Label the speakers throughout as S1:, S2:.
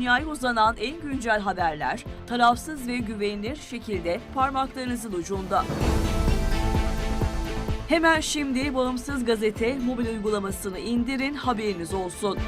S1: dünyaya uzanan en güncel haberler tarafsız ve güvenilir şekilde parmaklarınızın ucunda. Hemen şimdi Bağımsız Gazete mobil uygulamasını indirin haberiniz olsun.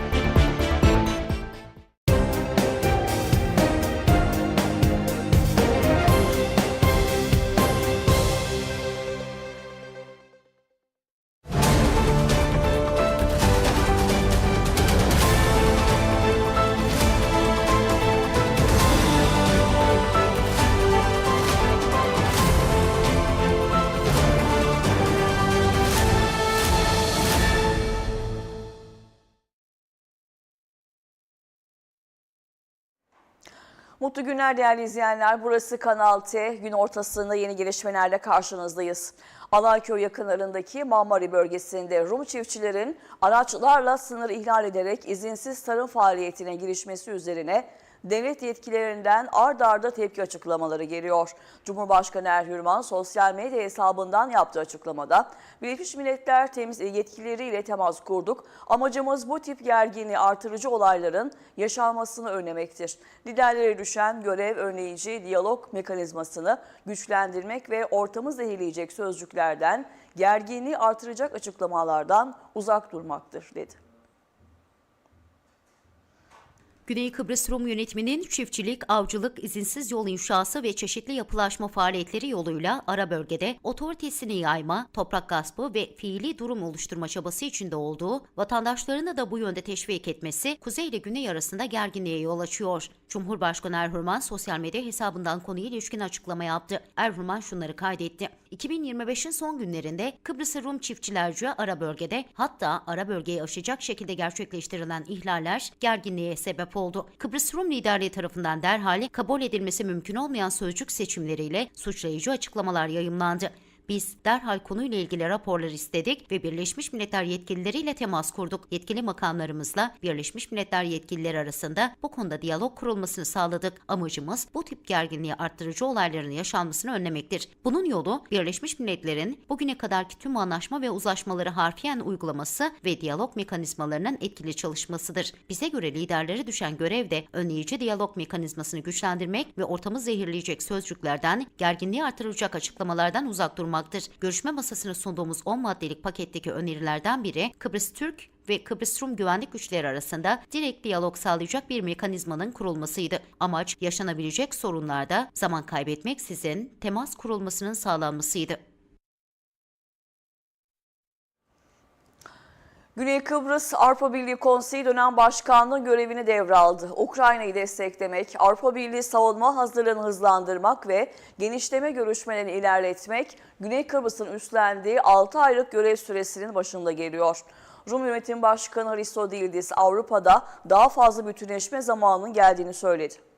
S2: Mutlu günler değerli izleyenler. Burası Kanal T. Gün ortasında yeni gelişmelerle karşınızdayız. Alayköy yakınlarındaki Marmari bölgesinde Rum çiftçilerin araçlarla sınır ihlal ederek izinsiz tarım faaliyetine girişmesi üzerine devlet yetkililerinden ard arda tepki açıklamaları geliyor. Cumhurbaşkanı Erhürman sosyal medya hesabından yaptığı açıklamada Birleşmiş Milletler temiz yetkilileriyle temas kurduk. Amacımız bu tip gerginliği artırıcı olayların yaşanmasını önlemektir. Liderlere düşen görev önleyici diyalog mekanizmasını güçlendirmek ve ortamı zehirleyecek sözcüklerden, gerginliği artıracak açıklamalardan uzak durmaktır dedi.
S3: Güney Kıbrıs Rum yönetiminin çiftçilik, avcılık, izinsiz yol inşası ve çeşitli yapılaşma faaliyetleri yoluyla ara bölgede otoritesini yayma, toprak gaspı ve fiili durum oluşturma çabası içinde olduğu, vatandaşlarını da bu yönde teşvik etmesi kuzey ile güney arasında gerginliğe yol açıyor. Cumhurbaşkanı Erhürman sosyal medya hesabından konuya ilişkin açıklama yaptı. Erhürman şunları kaydetti. 2025'in son günlerinde Kıbrıs'ı Rum çiftçilerce ara bölgede hatta ara bölgeyi aşacak şekilde gerçekleştirilen ihlaller gerginliğe sebep oldu. Kıbrıs Rum liderliği tarafından derhal kabul edilmesi mümkün olmayan sözcük seçimleriyle suçlayıcı açıklamalar yayımlandı. Biz derhal konuyla ilgili raporlar istedik ve Birleşmiş Milletler yetkilileriyle temas kurduk. Yetkili makamlarımızla Birleşmiş Milletler yetkilileri arasında bu konuda diyalog kurulmasını sağladık. Amacımız bu tip gerginliği arttırıcı olayların yaşanmasını önlemektir. Bunun yolu Birleşmiş Milletler'in bugüne kadarki tüm anlaşma ve uzlaşmaları harfiyen uygulaması ve diyalog mekanizmalarının etkili çalışmasıdır. Bize göre liderlere düşen görev de önleyici diyalog mekanizmasını güçlendirmek ve ortamı zehirleyecek sözcüklerden, gerginliği artıracak açıklamalardan uzak durmaktır. Görüşme masasına sunduğumuz 10 maddelik paketteki önerilerden biri Kıbrıs Türk ve Kıbrıs Rum güvenlik güçleri arasında direkt diyalog sağlayacak bir mekanizmanın kurulmasıydı. Amaç yaşanabilecek sorunlarda zaman kaybetmeksizin temas kurulmasının sağlanmasıydı.
S2: Güney Kıbrıs Avrupa Birliği Konseyi dönem başkanlığı görevini devraldı. Ukrayna'yı desteklemek, Avrupa Birliği savunma hazırlığını hızlandırmak ve genişleme görüşmelerini ilerletmek Güney Kıbrıs'ın üstlendiği 6 aylık görev süresinin başında geliyor. Rum Yönetim Başkanı Hristodildis Avrupa'da daha fazla bütünleşme zamanının geldiğini söyledi.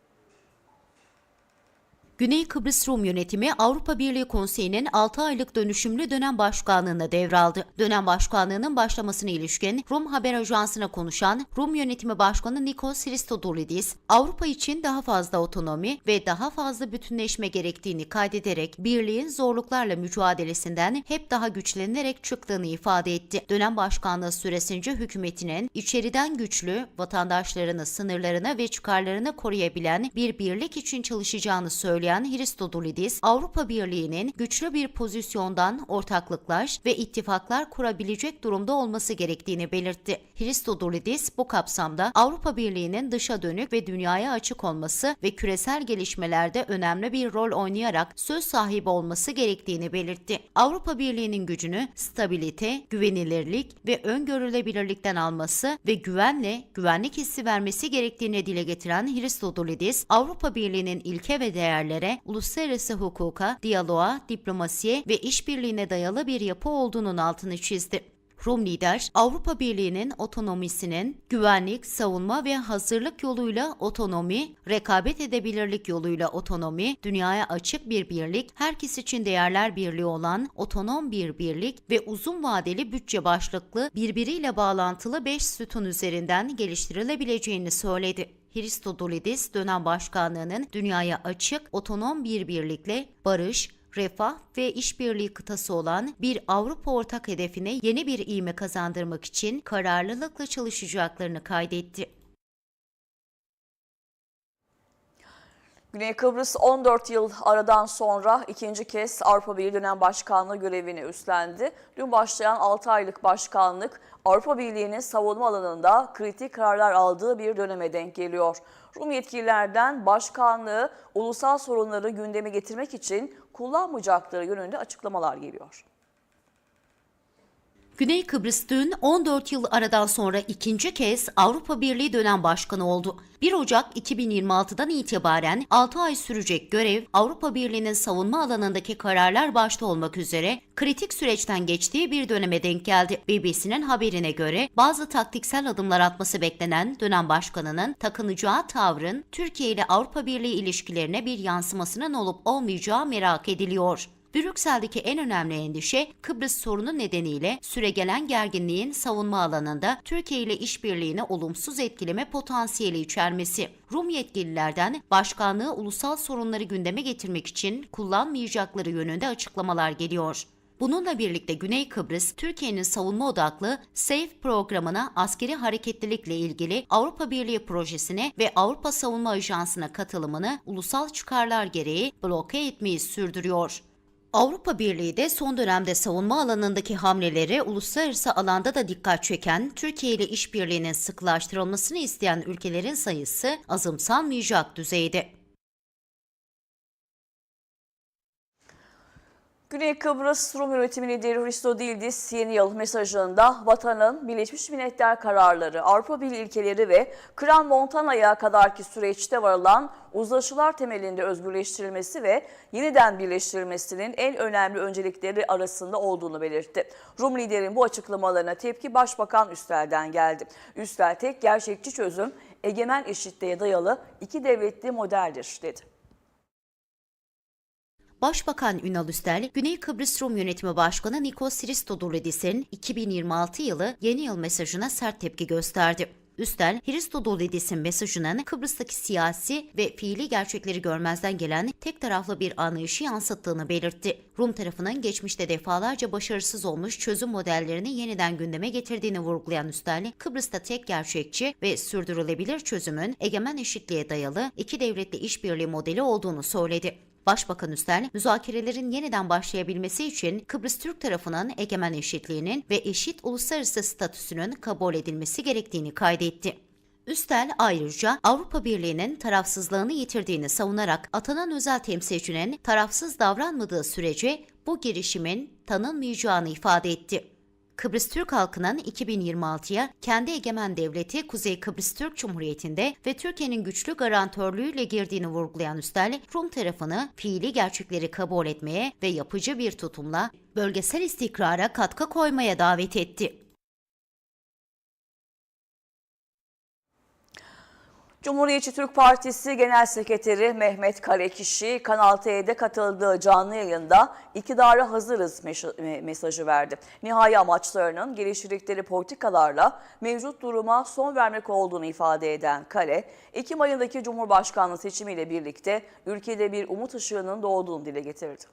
S3: Güney Kıbrıs Rum Yönetimi Avrupa Birliği Konseyi'nin 6 aylık dönüşümlü dönem başkanlığına devraldı. Dönem başkanlığının başlamasına ilişkin Rum Haber Ajansı'na konuşan Rum Yönetimi Başkanı Nikos Christodoulidis, Avrupa için daha fazla otonomi ve daha fazla bütünleşme gerektiğini kaydederek birliğin zorluklarla mücadelesinden hep daha güçlenerek çıktığını ifade etti. Dönem başkanlığı süresince hükümetinin içeriden güçlü, vatandaşlarını, sınırlarını ve çıkarlarını koruyabilen bir birlik için çalışacağını söyledi söyleyen Hristodulidis, Avrupa Birliği'nin güçlü bir pozisyondan ortaklıklar ve ittifaklar kurabilecek durumda olması gerektiğini belirtti. Hristodulidis bu kapsamda Avrupa Birliği'nin dışa dönük ve dünyaya açık olması ve küresel gelişmelerde önemli bir rol oynayarak söz sahibi olması gerektiğini belirtti. Avrupa Birliği'nin gücünü stabilite, güvenilirlik ve öngörülebilirlikten alması ve güvenle güvenlik hissi vermesi gerektiğini dile getiren Hristodulidis, Avrupa Birliği'nin ilke ve değerleri değerlere, uluslararası hukuka, diyaloğa, diplomasiye ve işbirliğine dayalı bir yapı olduğunun altını çizdi. Rum lider, Avrupa Birliği'nin otonomisinin güvenlik, savunma ve hazırlık yoluyla otonomi, rekabet edebilirlik yoluyla otonomi, dünyaya açık bir birlik, herkes için değerler birliği olan otonom bir birlik ve uzun vadeli bütçe başlıklı birbiriyle bağlantılı 5 sütun üzerinden geliştirilebileceğini söyledi. Hristodulidis dönem başkanlığının dünyaya açık, otonom bir birlikle barış, refah ve işbirliği kıtası olan bir Avrupa ortak hedefine yeni bir iğme kazandırmak için kararlılıkla çalışacaklarını kaydetti.
S2: Güney Kıbrıs 14 yıl aradan sonra ikinci kez Avrupa Birliği dönem başkanlığı görevini üstlendi. Dün başlayan 6 aylık başkanlık Avrupa Birliği'nin savunma alanında kritik kararlar aldığı bir döneme denk geliyor. Rum yetkililerden başkanlığı ulusal sorunları gündeme getirmek için kullanmayacakları yönünde açıklamalar geliyor.
S3: Güney Kıbrıs dün 14 yıl aradan sonra ikinci kez Avrupa Birliği dönem başkanı oldu. 1 Ocak 2026'dan itibaren 6 ay sürecek görev Avrupa Birliği'nin savunma alanındaki kararlar başta olmak üzere kritik süreçten geçtiği bir döneme denk geldi. BBC'nin haberine göre bazı taktiksel adımlar atması beklenen dönem başkanının takınacağı tavrın Türkiye ile Avrupa Birliği ilişkilerine bir yansımasının olup olmayacağı merak ediliyor. Brüksel'deki en önemli endişe Kıbrıs sorunu nedeniyle süregelen gerginliğin savunma alanında Türkiye ile işbirliğini olumsuz etkileme potansiyeli içermesi. Rum yetkililerden başkanlığı ulusal sorunları gündeme getirmek için kullanmayacakları yönünde açıklamalar geliyor. Bununla birlikte Güney Kıbrıs, Türkiye'nin savunma odaklı SAFE programına askeri hareketlilikle ilgili Avrupa Birliği projesine ve Avrupa Savunma Ajansı'na katılımını ulusal çıkarlar gereği bloke etmeyi sürdürüyor. Avrupa Birliği de son dönemde savunma alanındaki hamleleri uluslararası alanda da dikkat çeken Türkiye ile işbirliğinin sıklaştırılmasını isteyen ülkelerin sayısı azımsanmayacak düzeyde.
S2: Güney Kıbrıs Rum yönetimi lideri Hristo Dildis yeni yıl mesajında vatanın Birleşmiş Milletler kararları, Avrupa Birliği ilkeleri ve Kran Montana'ya kadarki süreçte varılan uzlaşılar temelinde özgürleştirilmesi ve yeniden birleştirilmesinin en önemli öncelikleri arasında olduğunu belirtti. Rum liderin bu açıklamalarına tepki Başbakan Üstel'den geldi. Üstel tek gerçekçi çözüm egemen eşitliğe dayalı iki devletli modeldir dedi.
S3: Başbakan Ünal Üstel, Güney Kıbrıs Rum Yönetimi Başkanı Nikos Christodoulidis'in 2026 yılı yeni yıl mesajına sert tepki gösterdi. Üstel, Christodoulidis'in mesajının Kıbrıs'taki siyasi ve fiili gerçekleri görmezden gelen tek taraflı bir anlayışı yansıttığını belirtti. Rum tarafının geçmişte defalarca başarısız olmuş çözüm modellerini yeniden gündeme getirdiğini vurgulayan Üstel, Kıbrıs'ta tek gerçekçi ve sürdürülebilir çözümün egemen eşitliğe dayalı iki devletli işbirliği modeli olduğunu söyledi. Başbakan Üstel, müzakerelerin yeniden başlayabilmesi için Kıbrıs Türk tarafının egemen eşitliğinin ve eşit uluslararası statüsünün kabul edilmesi gerektiğini kaydetti. Üstel ayrıca Avrupa Birliği'nin tarafsızlığını yitirdiğini savunarak atanan özel temsilcinin tarafsız davranmadığı sürece bu girişimin tanınmayacağını ifade etti. Kıbrıs Türk halkının 2026'ya kendi egemen devleti Kuzey Kıbrıs Türk Cumhuriyeti'nde ve Türkiye'nin güçlü garantörlüğüyle girdiğini vurgulayan Üstel, Rum tarafını fiili gerçekleri kabul etmeye ve yapıcı bir tutumla bölgesel istikrara katkı koymaya davet etti.
S2: Cumhuriyetçi Türk Partisi Genel Sekreteri Mehmet Karekişi Kanal T'de katıldığı canlı yayında iktidara hazırız mesajı verdi. Nihai amaçlarının geliştirdikleri politikalarla mevcut duruma son vermek olduğunu ifade eden Kale, Ekim ayındaki Cumhurbaşkanlığı seçimiyle birlikte ülkede bir umut ışığının doğduğunu dile getirdi.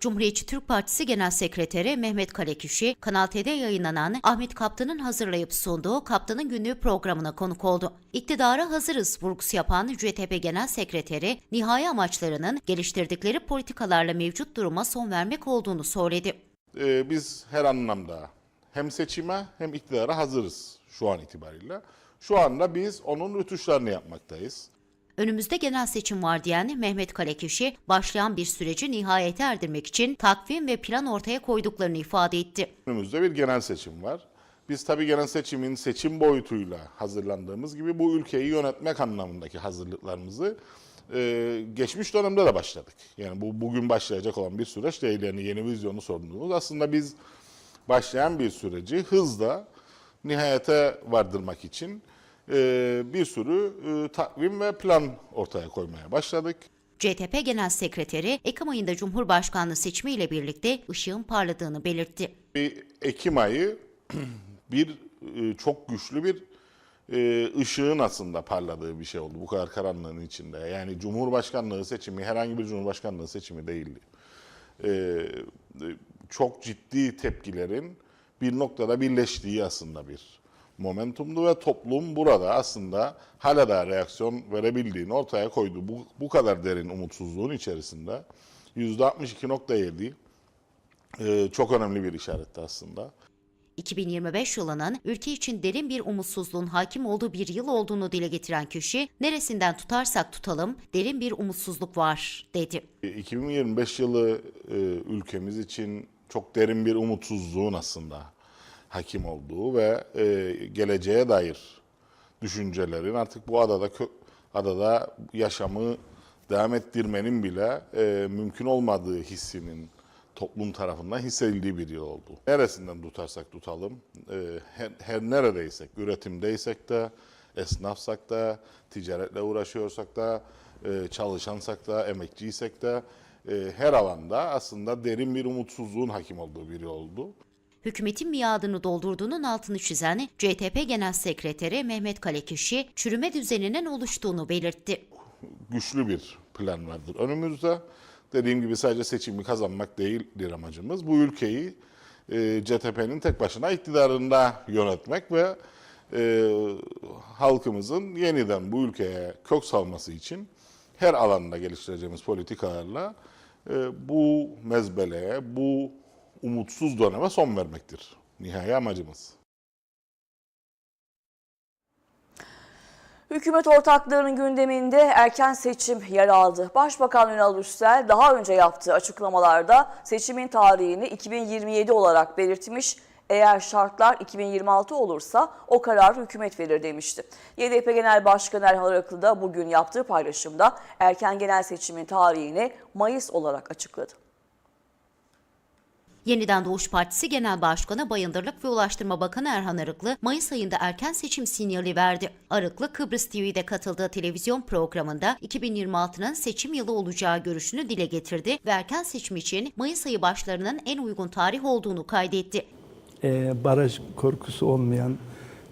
S3: Cumhuriyetçi Türk Partisi Genel Sekreteri Mehmet Kalekişi, Kanal T'de yayınlanan Ahmet Kaptan'ın hazırlayıp sunduğu Kaptan'ın Günlüğü programına konuk oldu. İktidara hazırız vurgusu yapan CTP Genel Sekreteri, nihai amaçlarının geliştirdikleri politikalarla mevcut duruma son vermek olduğunu söyledi.
S4: Ee, biz her anlamda hem seçime hem iktidara hazırız şu an itibariyle. Şu anda biz onun rütuşlarını yapmaktayız.
S3: Önümüzde genel seçim var diyen Mehmet Kalekişi, başlayan bir süreci nihayete erdirmek için takvim ve plan ortaya koyduklarını ifade etti.
S4: Önümüzde bir genel seçim var. Biz tabii genel seçimin seçim boyutuyla hazırlandığımız gibi bu ülkeyi yönetmek anlamındaki hazırlıklarımızı e, geçmiş dönemde de başladık. Yani bu bugün başlayacak olan bir süreç değil. Yani yeni vizyonu sorduğumuz. Aslında biz başlayan bir süreci hızla nihayete vardırmak için bir sürü e, takvim ve plan ortaya koymaya başladık.
S3: CTP Genel Sekreteri, Ekim ayında Cumhurbaşkanlığı seçimiyle birlikte ışığın parladığını belirtti.
S4: bir Ekim ayı bir e, çok güçlü bir e, ışığın aslında parladığı bir şey oldu bu kadar karanlığın içinde. Yani Cumhurbaşkanlığı seçimi herhangi bir Cumhurbaşkanlığı seçimi değildi. E, e, çok ciddi tepkilerin bir noktada birleştiği aslında bir momentumdu ve toplum burada aslında hala da reaksiyon verebildiğini ortaya koydu. Bu, bu kadar derin umutsuzluğun içerisinde %62.7 e, çok önemli bir işaretti aslında.
S3: 2025 yılının ülke için derin bir umutsuzluğun hakim olduğu bir yıl olduğunu dile getiren kişi, neresinden tutarsak tutalım derin bir umutsuzluk var dedi.
S4: 2025 yılı e, ülkemiz için çok derin bir umutsuzluğun aslında hakim olduğu ve e, geleceğe dair düşüncelerin artık bu adada adada yaşamı devam ettirmenin bile e, mümkün olmadığı hissinin toplum tarafından hissedildiği bir yıl oldu. Neresinden tutarsak tutalım, e, her, her neredeysek, üretimdeysek de, esnafsak da, ticaretle uğraşıyorsak da, e, çalışansak da, emekçiysek de e, her alanda aslında derin bir umutsuzluğun hakim olduğu bir yıl oldu.
S3: Hükümetin miadını doldurduğunun altını çizen CTP Genel Sekreteri Mehmet Kalekişi, çürüme düzeninin oluştuğunu belirtti.
S4: güçlü bir plan vardır önümüzde. Dediğim gibi sadece seçimi kazanmak değildir amacımız. Bu ülkeyi e, CTP'nin tek başına iktidarında yönetmek ve e, halkımızın yeniden bu ülkeye kök salması için her alanda geliştireceğimiz politikalarla e, bu mezbeleye, bu umutsuz döneme son vermektir. Nihai amacımız.
S2: Hükümet ortaklarının gündeminde erken seçim yer aldı. Başbakan Ünal Üstel daha önce yaptığı açıklamalarda seçimin tarihini 2027 olarak belirtmiş. Eğer şartlar 2026 olursa o kararı hükümet verir demişti. YDP Genel Başkanı Erhan Araklı da bugün yaptığı paylaşımda erken genel seçimin tarihini Mayıs olarak açıkladı.
S3: Yeniden Doğuş Partisi Genel Başkanı Bayındırlık ve Ulaştırma Bakanı Erhan Arıklı, Mayıs ayında erken seçim sinyali verdi. Arıklı, Kıbrıs TV'de katıldığı televizyon programında 2026'nın seçim yılı olacağı görüşünü dile getirdi ve erken seçim için Mayıs ayı başlarının en uygun tarih olduğunu kaydetti.
S5: e, baraj korkusu olmayan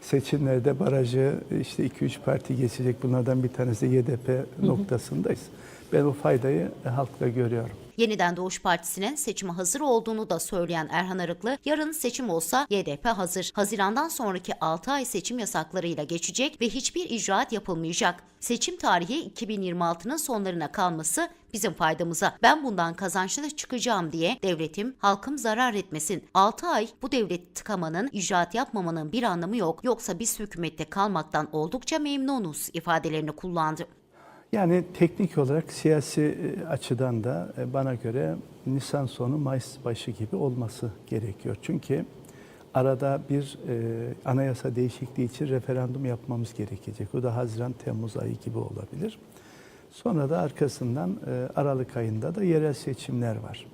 S5: seçimlerde barajı işte 2-3 parti geçecek. Bunlardan bir tanesi YDP noktasındayız. Ben o faydayı halkta görüyorum.
S3: Yeniden Doğuş Partisi'nin seçime hazır olduğunu da söyleyen Erhan Arıklı, yarın seçim olsa YDP hazır. Hazirandan sonraki 6 ay seçim yasaklarıyla geçecek ve hiçbir icraat yapılmayacak. Seçim tarihi 2026'nın sonlarına kalması bizim faydamıza. Ben bundan kazançlı çıkacağım diye devletim, halkım zarar etmesin. 6 ay bu devleti tıkamanın, icraat yapmamanın bir anlamı yok. Yoksa biz hükümette kalmaktan oldukça memnunuz ifadelerini kullandı.
S5: Yani teknik olarak siyasi e, açıdan da e, bana göre Nisan sonu Mayıs başı gibi olması gerekiyor. Çünkü arada bir e, anayasa değişikliği için referandum yapmamız gerekecek. O da Haziran Temmuz ayı gibi olabilir. Sonra da arkasından e, Aralık ayında da yerel seçimler var.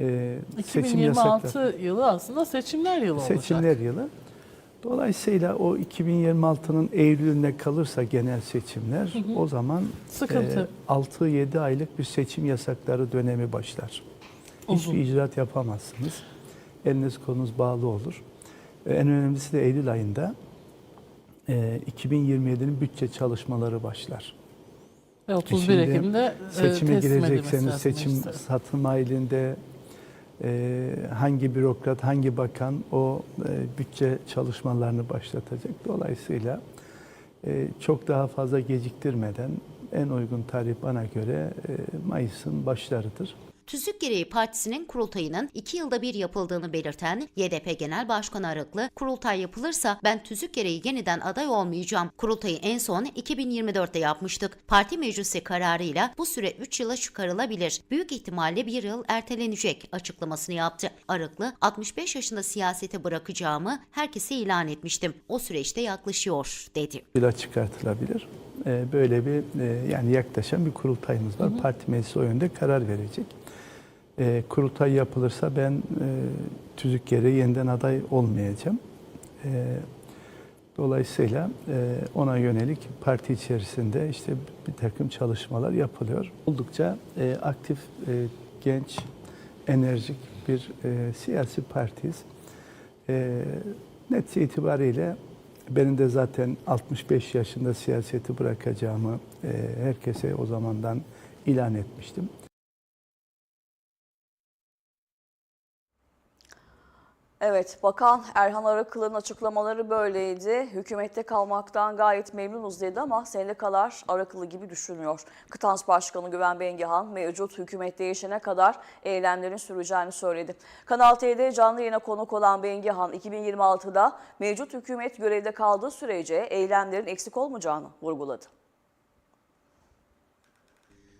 S5: E, seçim
S6: 2026
S5: yasakları-
S6: yılı aslında seçimler yılı olacak.
S5: Seçimler yılı. Dolayısıyla o 2026'nın Eylül'üne kalırsa genel seçimler o zaman
S6: Sıkıntı.
S5: 6-7 aylık bir seçim yasakları dönemi başlar.
S6: Uzun.
S5: Hiçbir icraat yapamazsınız. Eliniz kolunuz bağlı olur. E, En önemlisi de Eylül ayında e, 2027'nin bütçe çalışmaları başlar.
S6: Ve 31
S5: Şimdi
S6: Ekim'de e,
S5: Seçime
S6: edilmesi
S5: girecekseniz seçim
S6: meclise.
S5: satım e, hangi bürokrat, hangi bakan o e, bütçe çalışmalarını başlatacak. Dolayısıyla e, çok daha fazla geciktirmeden en uygun tarih bana göre e, Mayıs'ın başlarıdır.
S3: Tüzük Gereği Partisi'nin kurultayının iki yılda bir yapıldığını belirten YDP Genel Başkanı Arıklı, kurultay yapılırsa ben tüzük gereği yeniden aday olmayacağım. Kurultayı en son 2024'te yapmıştık. Parti meclisi kararıyla bu süre 3 yıla çıkarılabilir. Büyük ihtimalle bir yıl ertelenecek açıklamasını yaptı. Arıklı, 65 yaşında siyasete bırakacağımı herkese ilan etmiştim. O süreçte yaklaşıyor dedi.
S5: Yıla çıkartılabilir. E, böyle bir e, yani yaklaşan bir kurultayımız var. Parti meclisi o yönde karar verecek. E, kurultay yapılırsa ben e, tüzük gereği yeniden aday olmayacağım. E, dolayısıyla e, ona yönelik parti içerisinde işte bir takım çalışmalar yapılıyor. Oldukça e, aktif, e, genç, enerjik bir e, siyasi partiyiz. E, netice itibariyle benim de zaten 65 yaşında siyaseti bırakacağımı e, herkese o zamandan ilan etmiştim.
S2: Evet, Bakan Erhan Arakıl'ın açıklamaları böyleydi. Hükümette kalmaktan gayet memnunuz dedi ama sendikalar Arakılı gibi düşünmüyor. Kıtans Başkanı Güven Bengihan mevcut hükümet değişene kadar eylemlerin süreceğini söyledi. Kanal T'de canlı yayına konuk olan Bengihan 2026'da mevcut hükümet görevde kaldığı sürece eylemlerin eksik olmayacağını vurguladı.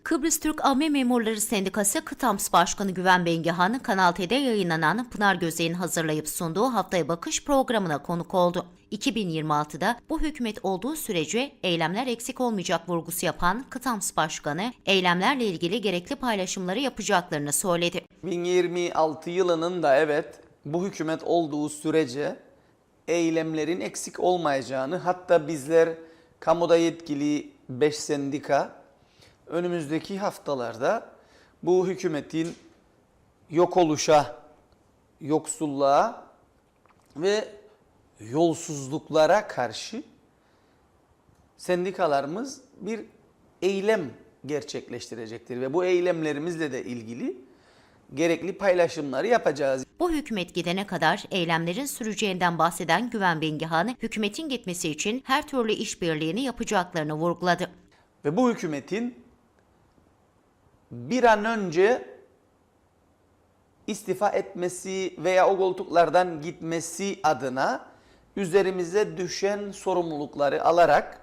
S3: Kıbrıs Türk Amme Memurları Sendikası Kıtams Başkanı Güven Bengihan, Kanal T'de yayınlanan Pınar Gözey'in hazırlayıp sunduğu Haftaya Bakış programına konuk oldu. 2026'da bu hükümet olduğu sürece eylemler eksik olmayacak vurgusu yapan Kıtams Başkanı, eylemlerle ilgili gerekli paylaşımları yapacaklarını söyledi.
S7: 2026 yılının da evet bu hükümet olduğu sürece eylemlerin eksik olmayacağını hatta bizler kamuda yetkili 5 sendika önümüzdeki haftalarda bu hükümetin yok oluşa, yoksulluğa ve yolsuzluklara karşı sendikalarımız bir eylem gerçekleştirecektir ve bu eylemlerimizle de ilgili gerekli paylaşımları yapacağız.
S3: Bu hükümet gidene kadar eylemlerin süreceğinden bahseden Güven Bengihan, hükümetin gitmesi için her türlü işbirliğini yapacaklarını vurguladı.
S7: Ve bu hükümetin bir an önce istifa etmesi veya o koltuklardan gitmesi adına üzerimize düşen sorumlulukları alarak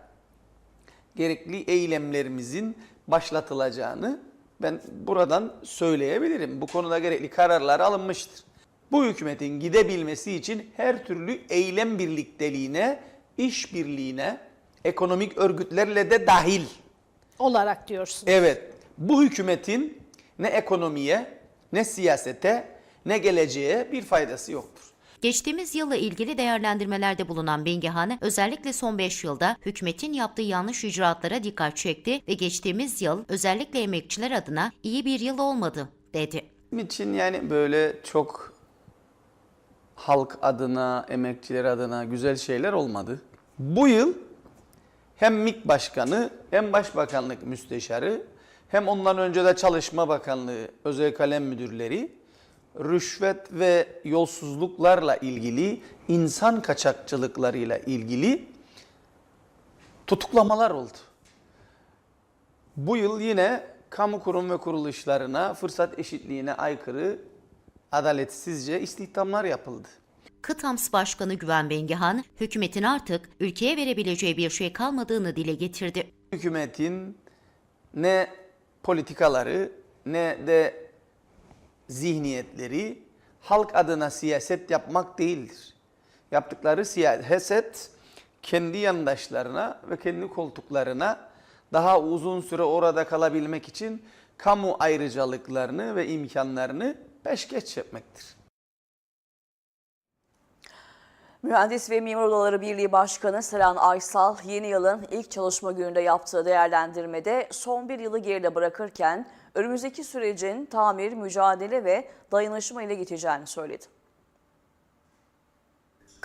S7: gerekli eylemlerimizin başlatılacağını ben buradan söyleyebilirim. Bu konuda gerekli kararlar alınmıştır. Bu hükümetin gidebilmesi için her türlü eylem birlikteliğine, işbirliğine, ekonomik örgütlerle de dahil
S8: olarak diyorsun.
S7: Evet, bu hükümetin ne ekonomiye, ne siyasete, ne geleceğe bir faydası yoktur.
S3: Geçtiğimiz yılla ilgili değerlendirmelerde bulunan Bengihan, özellikle son 5 yılda hükümetin yaptığı yanlış icraatlara dikkat çekti ve geçtiğimiz yıl özellikle emekçiler adına iyi bir yıl olmadı, dedi.
S7: Benim için yani böyle çok halk adına, emekçiler adına güzel şeyler olmadı. Bu yıl hem MİK Başkanı hem Başbakanlık Müsteşarı hem ondan önce de Çalışma Bakanlığı özel kalem müdürleri rüşvet ve yolsuzluklarla ilgili, insan kaçakçılıklarıyla ilgili tutuklamalar oldu. Bu yıl yine kamu kurum ve kuruluşlarına fırsat eşitliğine aykırı, adaletsizce istihdamlar yapıldı.
S3: Kıtams Başkanı Güven Bengihan, hükümetin artık ülkeye verebileceği bir şey kalmadığını dile getirdi.
S7: Hükümetin ne politikaları ne de zihniyetleri halk adına siyaset yapmak değildir. Yaptıkları siyaset kendi yandaşlarına ve kendi koltuklarına daha uzun süre orada kalabilmek için kamu ayrıcalıklarını ve imkanlarını peşkeş yapmaktır.
S2: Mühendis ve Mimar Odaları Birliği Başkanı Seren Aysal, yeni yılın ilk çalışma gününde yaptığı değerlendirmede son bir yılı geride bırakırken önümüzdeki sürecin tamir, mücadele ve dayanışma ile geçeceğini söyledi.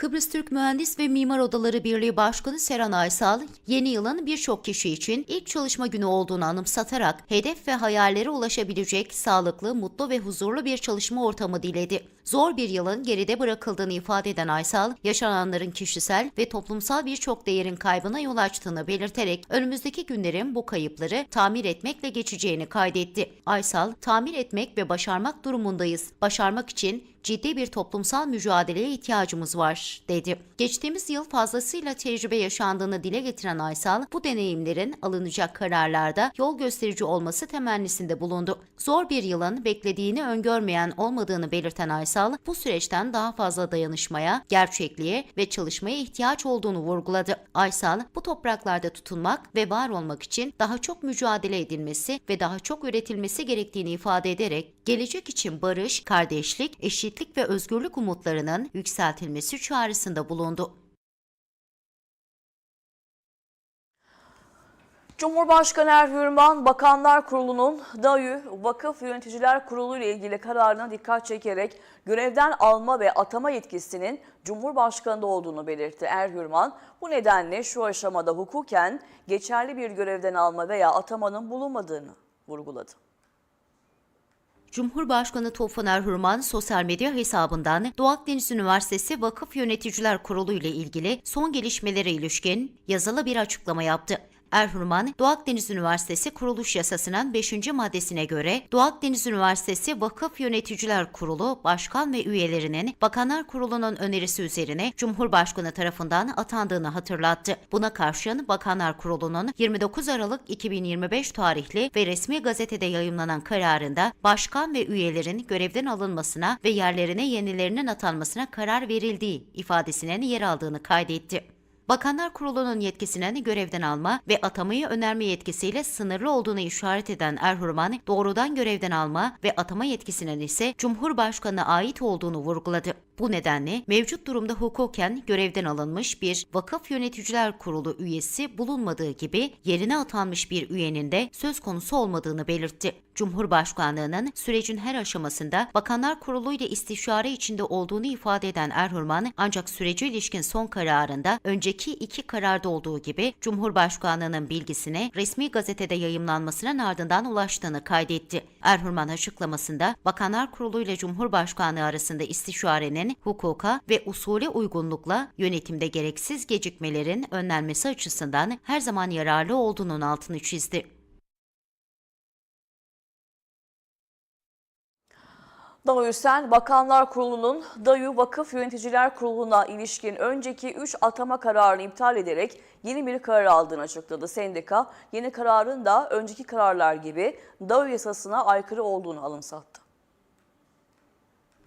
S3: Kıbrıs Türk Mühendis ve Mimar Odaları Birliği Başkanı Seren Aysal, yeni yılın birçok kişi için ilk çalışma günü olduğunu anımsatarak hedef ve hayallere ulaşabilecek sağlıklı, mutlu ve huzurlu bir çalışma ortamı diledi. Zor bir yılın geride bırakıldığını ifade eden Aysal, yaşananların kişisel ve toplumsal birçok değerin kaybına yol açtığını belirterek önümüzdeki günlerin bu kayıpları tamir etmekle geçeceğini kaydetti. Aysal, tamir etmek ve başarmak durumundayız. Başarmak için ciddi bir toplumsal mücadeleye ihtiyacımız var, dedi. Geçtiğimiz yıl fazlasıyla tecrübe yaşandığını dile getiren Aysal, bu deneyimlerin alınacak kararlarda yol gösterici olması temennisinde bulundu. Zor bir yılın beklediğini öngörmeyen olmadığını belirten Aysal, bu süreçten daha fazla dayanışmaya, gerçekliğe ve çalışmaya ihtiyaç olduğunu vurguladı. Aysal, bu topraklarda tutunmak ve var olmak için daha çok mücadele edilmesi ve daha çok üretilmesi gerektiğini ifade ederek, gelecek için barış, kardeşlik, eşitlik ve özgürlük umutlarının yükseltilmesi çağrısında bulundu.
S2: Cumhurbaşkanı Erhürman, Bakanlar Kurulu'nun DAYÜ Vakıf Yöneticiler Kurulu ile ilgili kararına dikkat çekerek görevden alma ve atama yetkisinin Cumhurbaşkanı'nda olduğunu belirtti. Erhürman, bu nedenle şu aşamada hukuken geçerli bir görevden alma veya atamanın bulunmadığını vurguladı.
S3: Cumhurbaşkanı Tufan Erhürman sosyal medya hesabından Doğu Akdeniz Üniversitesi Vakıf Yöneticiler Kurulu ile ilgili son gelişmelere ilişkin yazılı bir açıklama yaptı. Erhürman, Doğu Akdeniz Üniversitesi Kuruluş Yasası'nın 5. maddesine göre Doğu Akdeniz Üniversitesi Vakıf Yöneticiler Kurulu Başkan ve üyelerinin Bakanlar Kurulu'nun önerisi üzerine Cumhurbaşkanı tarafından atandığını hatırlattı. Buna karşın Bakanlar Kurulu'nun 29 Aralık 2025 tarihli ve resmi gazetede yayımlanan kararında başkan ve üyelerin görevden alınmasına ve yerlerine yenilerinin atanmasına karar verildiği ifadesinin yer aldığını kaydetti. Bakanlar Kurulu'nun yetkisinin görevden alma ve atamayı önerme yetkisiyle sınırlı olduğunu işaret eden Erhurman, doğrudan görevden alma ve atama yetkisinin ise Cumhurbaşkanı'na ait olduğunu vurguladı. Bu nedenle mevcut durumda hukuken görevden alınmış bir Vakıf Yöneticiler Kurulu üyesi bulunmadığı gibi yerine atanmış bir üyenin de söz konusu olmadığını belirtti. Cumhurbaşkanlığının sürecin her aşamasında Bakanlar Kurulu ile istişare içinde olduğunu ifade eden Erhurman, ancak sürece ilişkin son kararında önceki iki kararda olduğu gibi Cumhurbaşkanlığının bilgisine resmi gazetede yayımlanmasının ardından ulaştığını kaydetti. Erhurman açıklamasında Bakanlar Kurulu ile Cumhurbaşkanlığı arasında istişarenin hukuka ve usule uygunlukla yönetimde gereksiz gecikmelerin önlenmesi açısından her zaman yararlı olduğunun altını çizdi.
S2: Dağüsen Bakanlar Kurulu'nun DAYU Vakıf Yöneticiler Kurulu'na ilişkin önceki 3 atama kararını iptal ederek yeni bir karar aldığını açıkladı. Sendika yeni kararın da önceki kararlar gibi DAYU yasasına aykırı olduğunu alımsattı.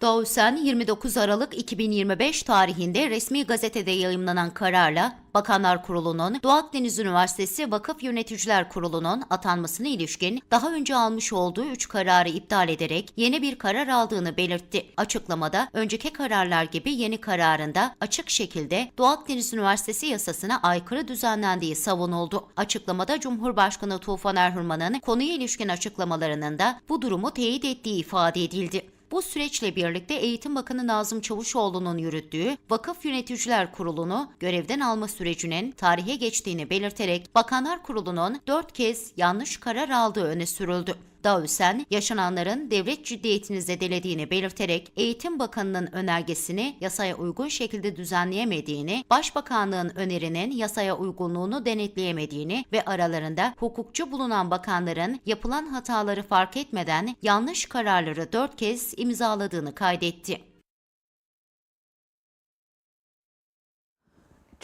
S3: Doğusen 29 Aralık 2025 tarihinde resmi gazetede yayımlanan kararla Bakanlar Kurulu'nun Doğu Akdeniz Üniversitesi Vakıf Yöneticiler Kurulu'nun atanmasına ilişkin daha önce almış olduğu 3 kararı iptal ederek yeni bir karar aldığını belirtti. Açıklamada önceki kararlar gibi yeni kararında açık şekilde Doğu Akdeniz Üniversitesi yasasına aykırı düzenlendiği savunuldu. Açıklamada Cumhurbaşkanı Tufan Erhürman'ın konuya ilişkin açıklamalarının da bu durumu teyit ettiği ifade edildi. Bu süreçle birlikte Eğitim Bakanı Nazım Çavuşoğlu'nun yürüttüğü Vakıf Yöneticiler Kurulu'nu görevden alma sürecinin tarihe geçtiğini belirterek Bakanlar Kurulu'nun dört kez yanlış karar aldığı öne sürüldü. Dağüsen, yaşananların devlet ciddiyetini zedelediğini belirterek Eğitim Bakanı'nın önergesini yasaya uygun şekilde düzenleyemediğini, Başbakanlığın önerinin yasaya uygunluğunu denetleyemediğini ve aralarında hukukçu bulunan bakanların yapılan hataları fark etmeden yanlış kararları dört kez imzaladığını kaydetti.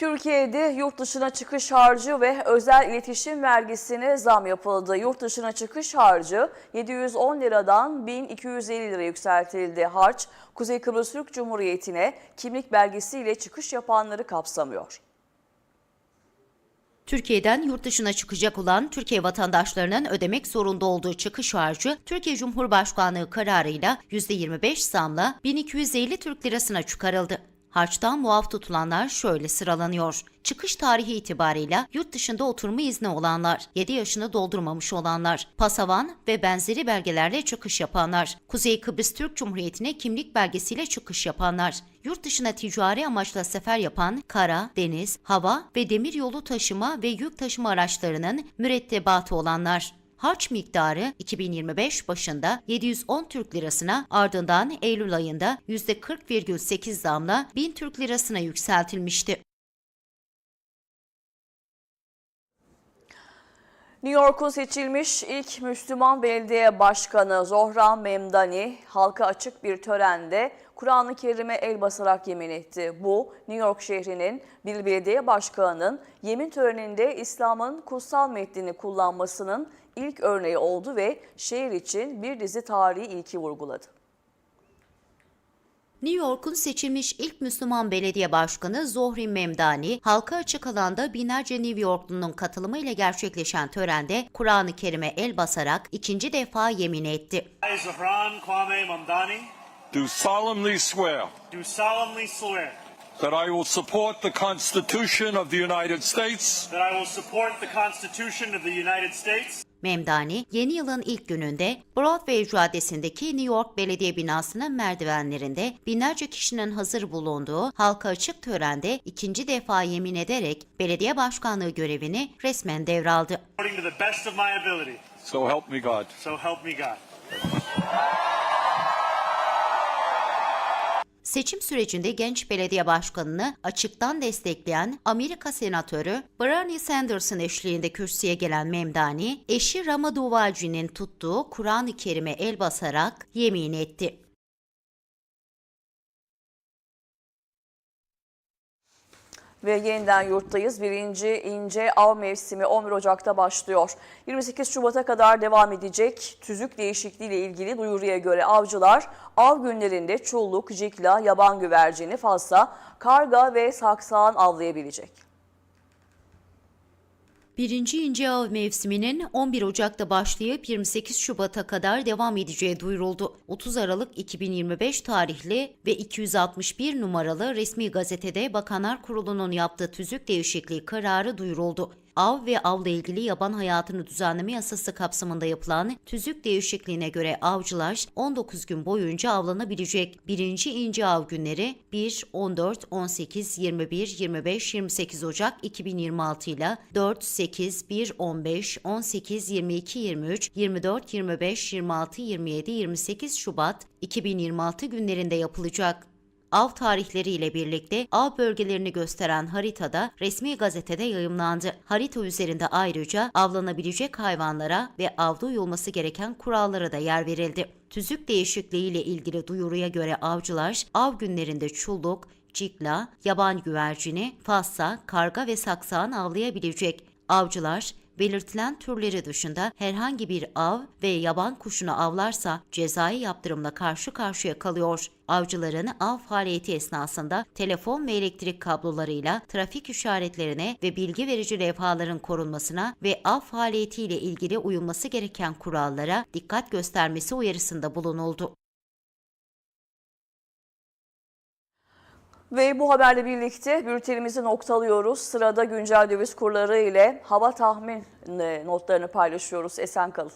S2: Türkiye'de yurt dışına çıkış harcı ve özel iletişim vergisine zam yapıldı. Yurt dışına çıkış harcı 710 liradan 1250 lira yükseltildi. Harç, Kuzey Kıbrıs Türk Cumhuriyeti'ne kimlik belgesiyle çıkış yapanları kapsamıyor.
S3: Türkiye'den yurt dışına çıkacak olan Türkiye vatandaşlarının ödemek zorunda olduğu çıkış harcı Türkiye Cumhurbaşkanlığı kararıyla %25 zamla 1250 Türk lirasına çıkarıldı. Harçtan muaf tutulanlar şöyle sıralanıyor. Çıkış tarihi itibarıyla yurt dışında oturma izni olanlar, 7 yaşını doldurmamış olanlar, pasavan ve benzeri belgelerle çıkış yapanlar, Kuzey Kıbrıs Türk Cumhuriyeti'ne kimlik belgesiyle çıkış yapanlar, yurt dışına ticari amaçla sefer yapan kara, deniz, hava ve demir yolu taşıma ve yük taşıma araçlarının mürettebatı olanlar. Harç miktarı 2025 başında 710 Türk lirasına ardından Eylül ayında %40,8 zamla 1000 Türk lirasına yükseltilmişti.
S2: New York'un seçilmiş ilk Müslüman belediye başkanı Zohran Memdani halka açık bir törende Kur'an-ı Kerim'e el basarak yemin etti. Bu New York şehrinin bir belediye başkanının yemin töreninde İslam'ın kutsal metnini kullanmasının ilk örneği oldu ve şehir için bir dizi tarihi ilki vurguladı.
S3: New York'un seçilmiş ilk Müslüman belediye başkanı Zohri Memdani, halka açık alanda binlerce New Yorklunun katılımıyla gerçekleşen törende Kur'an-ı Kerim'e el basarak ikinci defa yemin etti.
S9: I, Zahran Kwame Mamdani,
S10: do solemnly swear
S9: do solemnly swear
S10: that I will support the Constitution of the United States
S9: that I will support the Constitution of the United States
S3: Memdani, yeni yılın ilk gününde Broadway Caddesi'ndeki New York Belediye binasının merdivenlerinde binlerce kişinin hazır bulunduğu halka açık törende ikinci defa yemin ederek belediye başkanlığı görevini resmen devraldı.
S9: according to the best of my ability.
S10: so help me God.
S9: So help me God.
S3: Seçim sürecinde genç belediye başkanını açıktan destekleyen Amerika Senatörü Bernie Sanders'ın eşliğinde kürsüye gelen Memdani, eşi Rama Duvalci'nin tuttuğu Kur'an-ı Kerim'e el basarak yemin etti.
S2: Ve yeniden yurttayız. Birinci ince av mevsimi 11 Ocak'ta başlıyor. 28 Şubat'a kadar devam edecek tüzük değişikliği ile ilgili duyuruya göre avcılar av günlerinde çulluk, cikla, yaban güvercini, fazla, karga ve saksağın avlayabilecek.
S3: Birinci ince av mevsiminin 11 Ocak'ta başlayıp 28 Şubat'a kadar devam edeceği duyuruldu. 30 Aralık 2025 tarihli ve 261 numaralı resmi gazetede Bakanlar Kurulu'nun yaptığı tüzük değişikliği kararı duyuruldu. Av ve avla ilgili yaban hayatını düzenleme yasası kapsamında yapılan tüzük değişikliğine göre avcılar 19 gün boyunca avlanabilecek. Birinci ince av günleri 1, 14, 18, 21, 25, 28 Ocak 2026 ile 4, 8, 1, 15, 18, 22, 23, 24, 25, 26, 27, 28 Şubat 2026 günlerinde yapılacak. Av tarihleriyle birlikte av bölgelerini gösteren haritada resmi gazetede yayımlandı. Harita üzerinde ayrıca avlanabilecek hayvanlara ve avda uyulması gereken kurallara da yer verildi. Tüzük değişikliğiyle ilgili duyuruya göre avcılar av günlerinde çulluk, cikla, yaban güvercini, fassa, karga ve saksağın avlayabilecek. Avcılar belirtilen türleri dışında herhangi bir av ve yaban kuşunu avlarsa cezai yaptırımla karşı karşıya kalıyor. Avcıların av faaliyeti esnasında telefon ve elektrik kablolarıyla trafik işaretlerine ve bilgi verici levhaların korunmasına ve av faaliyetiyle ilgili uyulması gereken kurallara dikkat göstermesi uyarısında bulunuldu.
S2: Ve bu haberle birlikte bültenimizi noktalıyoruz. Sırada güncel döviz kurları ile hava tahmin e, notlarını paylaşıyoruz. Esen kalın.